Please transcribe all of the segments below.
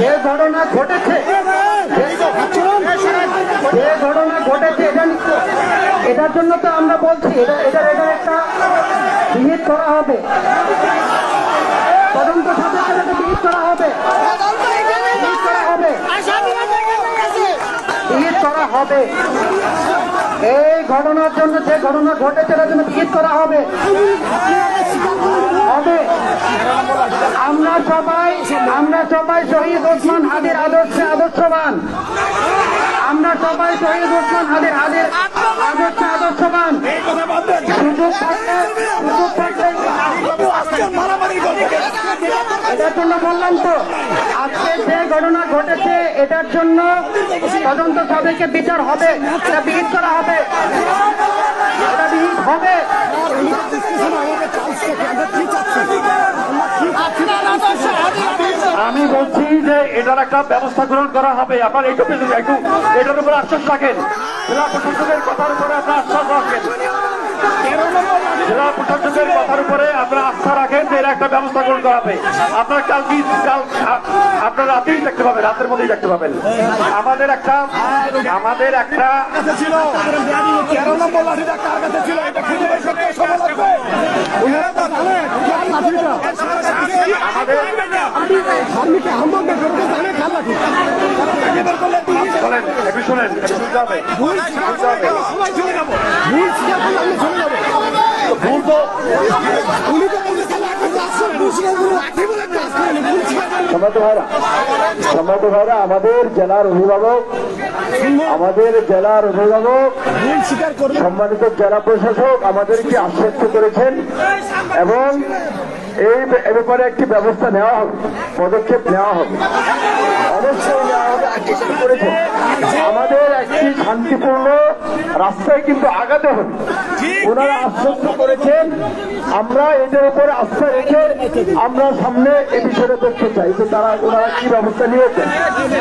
যে ঘটনা ঘটেছে, যে ঘটনা ঘটেছে, এটা এটার জন্য তো আমরা বলছি, এটা এটার এটার একটা বিহিত করা হবে। তদন্ত সাপেক্ষে এটা বিহিত করা হবে। করা হবে। বিহিত করা হবে। এই ঘটনার জন্য যে ঘটনা ঘটেছে এটার জন্য বিহিত করা হবে। হবে। আমরা সবাই আমরা সবাই শহীদ ওসমান হাদির আদর্শে আদর্শবান। আমরা সবাই শহীদ ওসমান হাদির হাদির আদর্শে আদর্শবান। সুযোগ থাকলে সুযোগ থাকলে এটার জন্য বললাম তো আজকে যে ঘটনা ঘটেছে এটার জন্য তদন্ত সবাইকে বিচার হবে এটা বিহিত করা হবে। এটা বিহিত হবে। আমি বলছি এটার একটা ব্যবস্থা গ্রহণ করা হবে। আপনার একটু একটু এটার উপর আশ্বাস রাখেন। জেলা প্রশাসনের কথার উপরে আপনার আশ্বাস রাখেন। জেলা প্রশাসনের কথার উপরে আপনারা আস্থা রাখেন যে একটা ব্যবস্থা গ্রহণ করা হবে আপনার কাল কি কাল আপনার রাতেই দেখতে পাবেন রাতের মধ্যেই দেখতে পাবেন আমাদের একটা আমাদের একটা ছিল বলেন একটু শোনেন শুনতে হবে আমাদের জেলার অভিভাবক, আমাদের জেলার অভিভাবক, সম্মানিত জেলা প্রশাসক আমাদেরকে আশ্বস্ত করেছেন এবং এই ব্যাপারে একটি ব্যবস্থা নেওয়া হবে, পদক্ষেপ নেওয়া হবে। অবশ্যই নেওয়া হবে আমাদের একটি শান্তিপূর্ণ রাস্তায় কিন্তু আগাতে হবে। ওনারা আশ্বস্ত করেছেন। আমরা এদের উপরে আস্থা রেখে আমরা সামনে এ বিষয়টা দেখতে চাই যে তারা ওনারা কি ব্যবস্থা নিয়েছেন।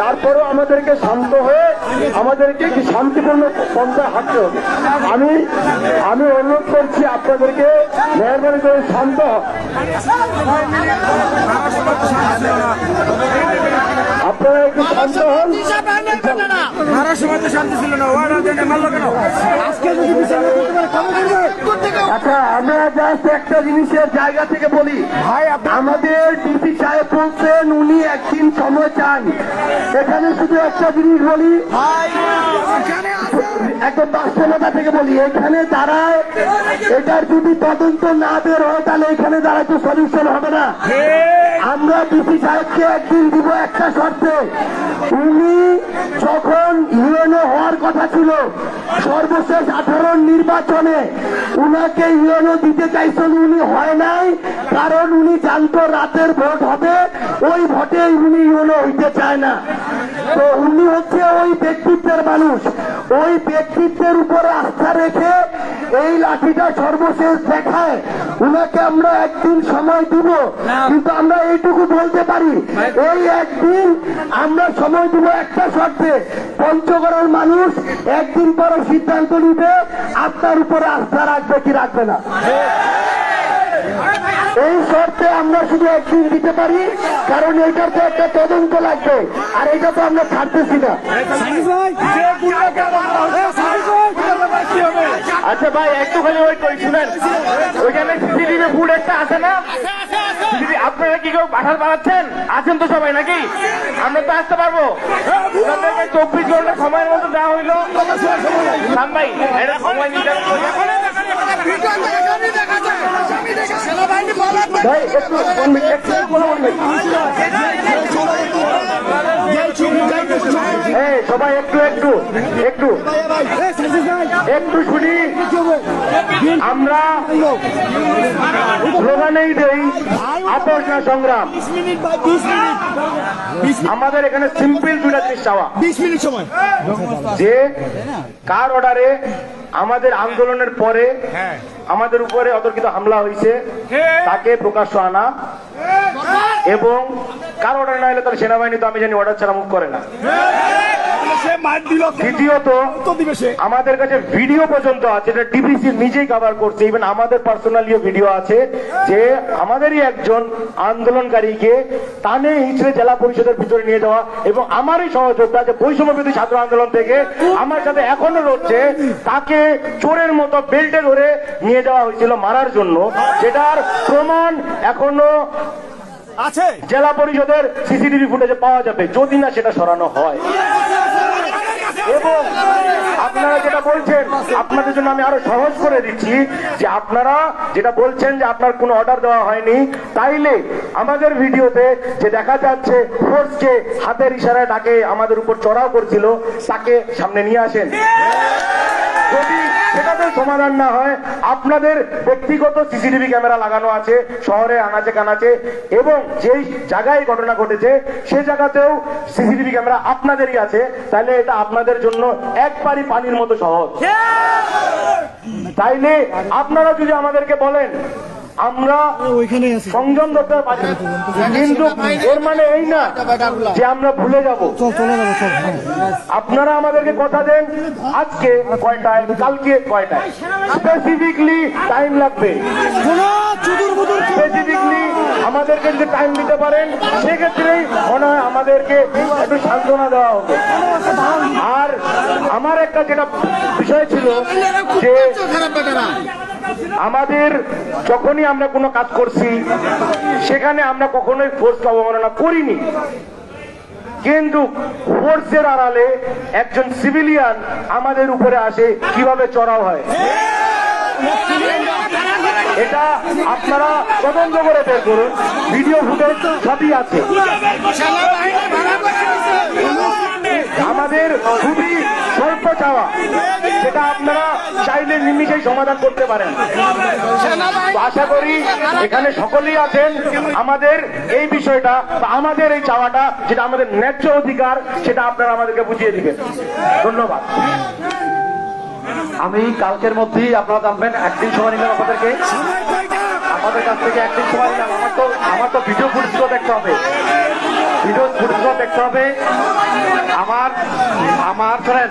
তারপরেও আমাদেরকে শান্ত হয়ে আমাদেরকে কি শান্তিপূর্ণ পন্থায় হাঁটতে হবে। আমি আমি অনুরোধ করছি আপনাদেরকে মেহরবানি করে শান্ত। আপনারা একটু শান্ত হন মারার সময় তো শান্তি ছিল না ওরা জেনে মারলো কেন আজকে যদি বিচার করতে পারে আচ্ছা আমরা জাস্ট একটা জিনিসের জায়গা থেকে বলি ভাই আমাদের ডিপি সাহেব বলছেন উনি একদিন সময় চান এখানে শুধু একটা জিনিস বলি একদম বাস্তবতা থেকে বলি। এখানে তারা এটার যদি তদন্ত না বের হয় তাহলে এখানে তারা তো সলিউশন হবে না। আমরা ডিপি সাহেবকে একদিন দিব একটা শর্তে। উনি যখন ইউএনও হওয়ার কথা ছিল সর্বশেষ আঠারো নির্বাচনে উনাকে ইউএনও দিতে চাইছেন উনি হয় নাই কারণ উনি জানতো রাতের ভোট হবে ওই ভোটে উনি ইউএনও হইতে চায় না। তো উনি হচ্ছে ওই ব্যক্তিত্বের মানুষ। ওই ব্যক্তিত্বের উপরে আস্থা রেখে এই লাঠিটা সর্বশেষ দেখায়। উনাকে আমরা একদিন সময় দিব কিন্তু আমরা এইটুকু বলতে পারি এই একদিন আমরা সময় দিব একটা শর্তে। পঞ্চগড়ের মানুষ একদিন পরে সিদ্ধান্ত নিবে আপনার উপরে আস্থা রাখবে কি রাখবে না। এই শর্তে আমরা শুধু একদিন দিতে পারি কারণ এটার তো একটা তদন্ত লাগবে আর এটা তো আমরা ছাড়তেছি না। আচ্ছা ভাই একটুখানি ওয়েট করি শুনেন। ওইখানে সিসিটিভি ফুড একটা আছে না আপনারা কি কেউ পাঠাল বাড়াচ্ছেন? আছেন তো সবাই নাকি? আমরা তো আসতে পারব। ওনাদেরকে চব্বিশ ঘণ্টা সময়ের মধ্যে দেওয়া হইল। ভাই এটা সময় নিতে ভাই একটু একটু কথা বলবেন। সবাই একটু একটু একটু। একটু শুনি আমরা স্লোগানেই দেই আপোষ না সংগ্রাম। আমাদের এখানে সিম্পল দুটা জিনিস চাওয়া। বিশ মিনিট সময় যে কার অর্ডারে আমাদের আন্দোলনের পরে আমাদের উপরে অতর্কিত হামলা হয়েছে, তাকে প্রকাশ্য আনা। এবং কার অর্ডার না হলে তার সেনাবাহিনী তো আমি জানি অর্ডার ছাড়া মুখ করে না? দ্বিতীয়ত আমাদের কাছে ভিডিও পর্যন্ত আছে এটা ডিবিসি নিজেই কভার করছে ইভেন আমাদের পার্সোনালিও ভিডিও আছে যে আমাদেরই একজন আন্দোলনকারীকে টানে হিচড়ে জেলা পরিষদের ভিতরে নিয়ে যাওয়া এবং আমারই সহযোদ্ধা যে বৈষম্য বিরোধী ছাত্র আন্দোলন থেকে আমার সাথে এখনও রয়েছে তাকে চোরের মতো বেল্টে ধরে নিয়ে যাওয়া হয়েছিল মারার জন্য যেটার প্রমাণ এখনও আছে। জেলা পরিষদের সিসিটিভি ফুটেজে পাওয়া যাবে যদি না সেটা সরানো হয়। এবং আপনারা যেটা বলছেন, আপনাদের জন্য আমি আরও সহজ করে দিচ্ছি যে আপনারা যেটা বলছেন যে আপনার কোনো অর্ডার দেওয়া হয়নি, তাইলে আমাদের ভিডিওতে যে দেখা যাচ্ছে ফোর্সকে হাতের ইশারায় ডাকে আমাদের উপর চড়াও করছিল, তাকে সামনে নিয়ে আসেন। যদি সেটাতে সমাধান না হয় আপনাদের ব্যক্তিগত সিসিটিভি ক্যামেরা লাগানো আছে শহরে আনাচে কানাচে এবং যেই জায়গায় ঘটনা ঘটেছে সে জায়গাতেও সিসিটিভি ক্যামেরা আপনাদেরই আছে তাহলে এটা আপনাদের জন্য একবারই পানির মতো সহজ। তাইলে আপনারা যদি আমাদেরকে বলেন আমরা সংযম পারি কিন্তু এর মানে এই না যে আমরা ভুলে যাব। আপনারা আমাদেরকে কথা দেন আজকে কয়টায় কালকে কয়টায়? স্পেসিফিকলি টাইম লাগবে। স্পেসিফিকলি আমাদেরকে যদি টাইম দিতে পারেন সেক্ষেত্রেই মনে হয় আমাদেরকে একটু সান্ত্বনা দেওয়া হবে। আর আমার একটা যেটা বিষয় ছিল যে আমাদের যখনই আমরা কোনো কাজ করছি, সেখানে আমরা কখনোই ফোর্স অবমাননা করিনি। কিন্তু ফোর্সের আড়ালে একজন সিভিলিয়ান আমাদের উপরে আসে, কীভাবে চড়াও হয়? এটা আপনারা তদন্ত করে বের করুন। ভিডিও ফুটেজ সবই আছে। আমাদের খুবই স্বল্প চাওয়া। সেটা আপনারা চাইলে নিমিশেই সমাধান করতে পারেন। আশা করি এখানে সকলেই আছেন। আমাদের এই বিষয়টা আমাদের এই চাওয়াটা, যেটা আমাদের ন্যায্য অধিকার, সেটা আপনারা আমাদেরকে বুঝিয়ে দিবেন। ধন্যবাদ। আমি কালকের মধ্যেই আপনারা জানবেন, একদিন সময় নিলাম আপনাদেরকে। আমাদের কাছ থেকে একদিন সময় নিলাম। আমার তো আমার তো ভিডিও ফুটেজগুলো দেখতে হবে। ভিডিও ফুটেজগুলো দেখতে হবে। আমার আমার ধরেন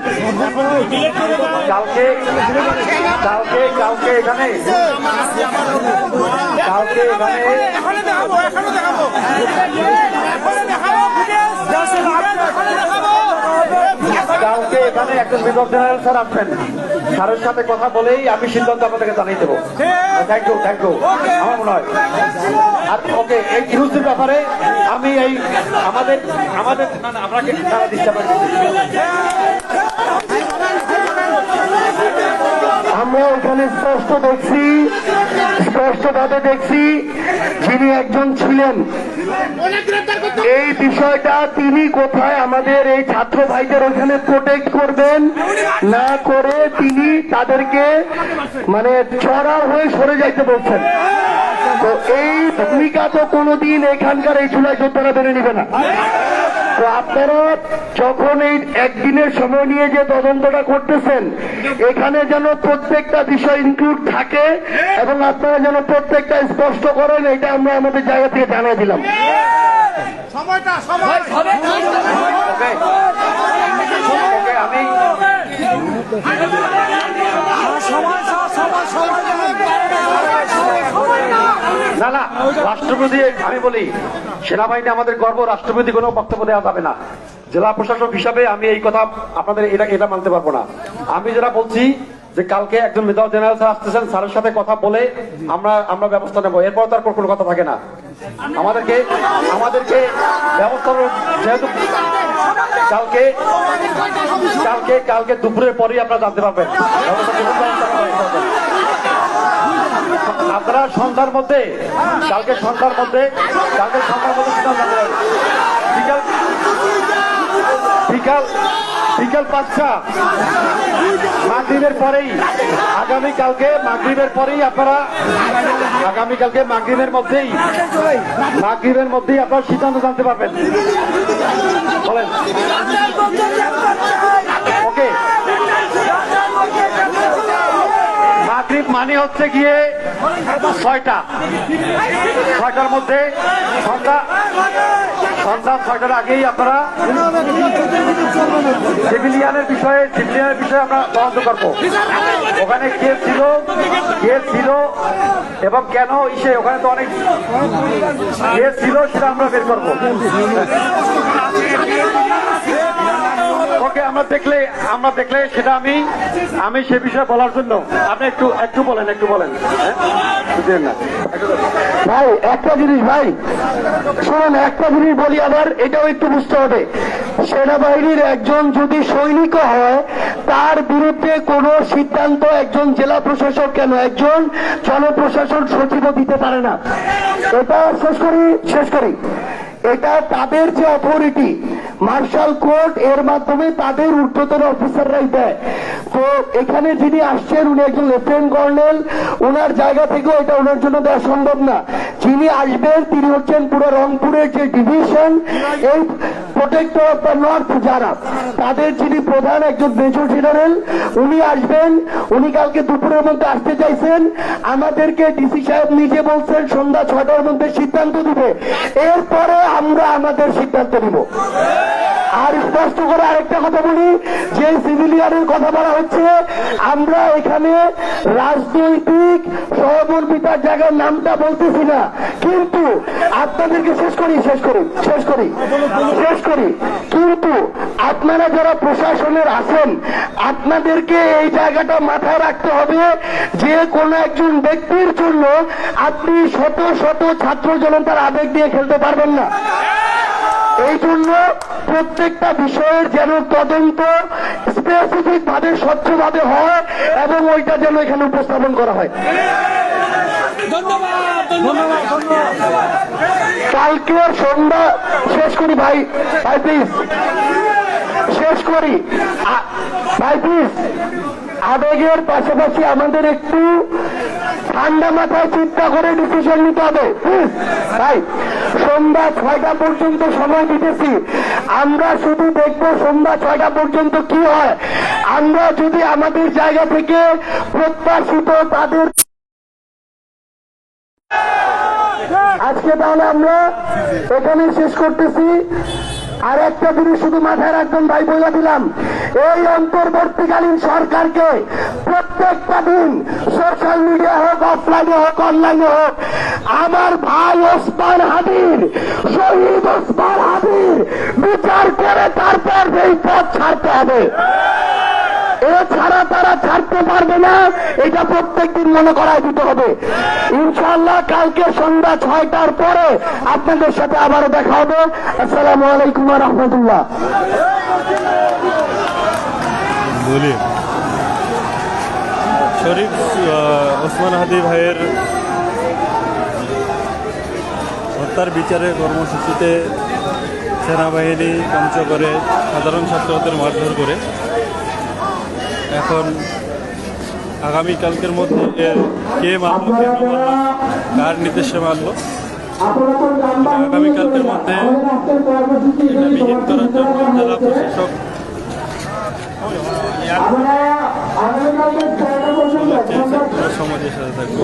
কালকে কালকে কালকে এখানে কালকে এখানে এখনও একজন মেজর জেনারেল স্যার আসবেন। স্যারের সাথে কথা বলেই আমি সিদ্ধান্ত আপনাদেরকে জানিয়ে দেবো। থ্যাংক ইউ থ্যাংক ইউ আমার মনে হয়। আর ওকে এই ইউসির ব্যাপারে আমি এই আমাদের আমাদের, না না আপনাকে তারা দিতে পারি আমরা এখানে স্পষ্ট দেখছি, স্পষ্টভাবে দেখছি যিনি একজন ছিলেন। এই বিষয়টা তিনি কোথায় আমাদের এই ছাত্র ভাইদের ওখানে প্রোটেক্ট করবেন, না করে তিনি তাদেরকে মানে চড়া হয়ে সরে যাইতে বলছেন। তো এই ভূমিকা তো কোনোদিন এখানকার এই চুলায় যোদ্ধারা মেনে নিবে না। তো আপনারা যখন এই একদিনের সময় নিয়ে যে তদন্তটা করতেছেন এখানে যেন প্রত্যেকটা বিষয় ইনক্লুড থাকে এবং আপনারা যেন প্রত্যেকটা স্পষ্ট করেন এটা আমরা আমাদের জায়গা থেকে জানিয়ে দিলাম। সময়টা সময়। আমি না না, রাষ্ট্রপতি আমি বলি, সেনাবাহিনী আমাদের গর্ব, রাষ্ট্রপতি কোনো বক্তব্য দেওয়া যাবে না। জেলা প্রশাসক হিসাবে আমি এই কথা আপনাদের এটা এটা মানতে পারব না। আমি যেটা বলছি, যে কালকে একজন মেজর জেনারেল স্যার আসতেছেন, স্যারের সাথে কথা বলে আমরা আমরা ব্যবস্থা নেব। এরপর তার কোনো কথা থাকে না। আমাদেরকে আমাদেরকে ব্যবস্থা যেহেতু কালকে কালকে কালকে দুপুরের পরেই আপনারা জানতে পারবেন ব্যবস্থা নেবেন, ব্যবস্থা নেবেন। আপনারা সন্ধ্যার মধ্যে কালকে সন্ধ্যার মধ্যে কালকে সন্ধ্যার মধ্যে বিকাল বিকাল বিকাল পাঁচটা। মাগরীবের পরেই আগামী কালকে মাগরীবের পরেই আপনারা আগামী কালকে মাগরীবের মধ্যেই মাগরীবের মধ্যেই আপনারা সিদ্ধান্ত জানতে পারবেন। বলেন। ওকে। মাগরিব মানে হচ্ছে গিয়ে ছয়টা। ছয়টার মধ্যে সন্ধ্যা সন্ধ্যা ছয়টার আগেই আপনারা সিভিলিয়ানের বিষয়ে সিভিলিয়ানের বিষয়ে আমরা তদন্ত করব। ওখানে কে ছিল কে ছিল এবং কেন ইসে, ওখানে তো অনেক কে ছিল সেটা আমরা বের করব। ওকে, আমরা দেখলে আমরা দেখলে সেটা আমি আমি সে বিষয়ে বলার জন্য। আপনি একটু একটু বলেন একটু বলেন। হ্যাঁ? ভাই, একটা জিনিস ভাই। শুনুন, একটা জিনিস বলি আবার, এটাও একটু বুঝতে হবে। সেনাবাহিনীর একজন যদি সৈনিক হয়, তার বিরুদ্ধে কোনো সিদ্ধান্ত একজন জেলা প্রশাসক কেন, একজন জনপ্রশাসন সচিবও দিতে পারে না? এটা শেষ করি শেষ করি। এটা তাদের যে অথরিটি মার্শাল কোর্ট এর মাধ্যমে তাদের ঊর্ধ্বতন অফিসাররাই দেয়। তো এখানে যিনি আসছেন, উনি একজন লেফটেন্যান্ট কর্নেল। ওনার জায়গা থেকেও এটা ওনার জন্য দেওয়া সম্ভব না। যিনি আসবেন, তিনি হচ্ছেন পুরো রংপুরের যে ডিভিশন, এই প্রোটেক্টর অফ দ্য নর্থ যারা। তাদের যিনি প্রধান একজন মেজর জেনারেল, উনি আসবেন। উনি কালকে দুপুরের মধ্যে আসতে চাইছেন। আমাদেরকে ডিসি সাহেব নিজে বলছেন, সন্ধ্যা ছটার মধ্যে সিদ্ধান্ত দিবে। এরপরে আমরা আমাদের সিদ্ধান্ত নিব। আর স্পষ্ট করে আরেকটা কথা বলি, যে সিভিলিয়ানের কথা বলা হচ্ছে, আমরা এখানে রাজনৈতিক সহমর্মিতার জায়গার নামটা বলতেছি না। কিন্তু আপনাদেরকে শেষ করি শেষ করি শেষ করি শেষ করি। কিন্তু আপনারা যারা প্রশাসনের আছেন আপনাদেরকে এই জায়গাটা মাথায় রাখতে হবে যে কোনো একজন ব্যক্তির জন্য আপনি শত শত ছাত্র জনতার আবেগ দিয়ে খেলতে পারবেন না। এই জন্য প্রত্যেকটা বিষয়ের যেন তদন্ত স্পেসিফিক ভাবে স্বচ্ছভাবে হয় এবং ওইটা যেন এখানে উপস্থাপন করা হয়। কালকে সন্ধ্যা শেষ করি ভাই ভাই প্লিজ শেষ করি। ভাই প্লিজ আবেগের পাশাপাশি আমাদের একটু ঠান্ডা মাথায় চিন্তা করে ডিসিশন নিতে হবে। ভাই সন্ধ্যা ছয়টা পর্যন্ত সময় দিতেছি। আমরা শুধু দেখব সন্ধ্যা ছয়টা পর্যন্ত কি হয়। আমরা যদি আমাদের জায়গা থেকে প্রত্যাশিত তাদের আজকে তাহলে আমরা এখানে শেষ করতেছি। আর একটা জিনিস শুধু মাথায় রাখবেন, ভাই বলে দিলাম। এই অন্তর্বর্তীকালীন সরকারকে প্রত্যেকটা দিন সোশ্যাল মিডিয়া হোক অফলাইনে হোক অনলাইনে হোক, আমার ভাই ওসমান হাবির শহীদ ওসমান হাবির বিচার করে তারপর এই পথ ছাড়তে হবে। এছাড়া তারা ছাড়তে পারবে না। এটা প্রত্যেকদিন মনে করায় দিতে হবে। ইনশাল্লাহ কালকে সন্ধ্যা ছয়টার পরে আপনাদের সাথে আবারও দেখা হবে। আসসালামু আলাইকুম রহমতুল্লাহ। বলি, শরীফ ওসমান হাদি ভাইয়ের হত্যার বিচারে কর্মসূচিতে সেনাবাহিনী করে সাধারণ ছাত্রদের মারধর করে এখন আগামীকালকের মধ্যে এর কে মারলো কার নির্দেশে মারলো আগামীকালকের মধ্যে এটা বিহীন করার জন্য জেলা প্রশাসক সমাজের সাথে থাকবে।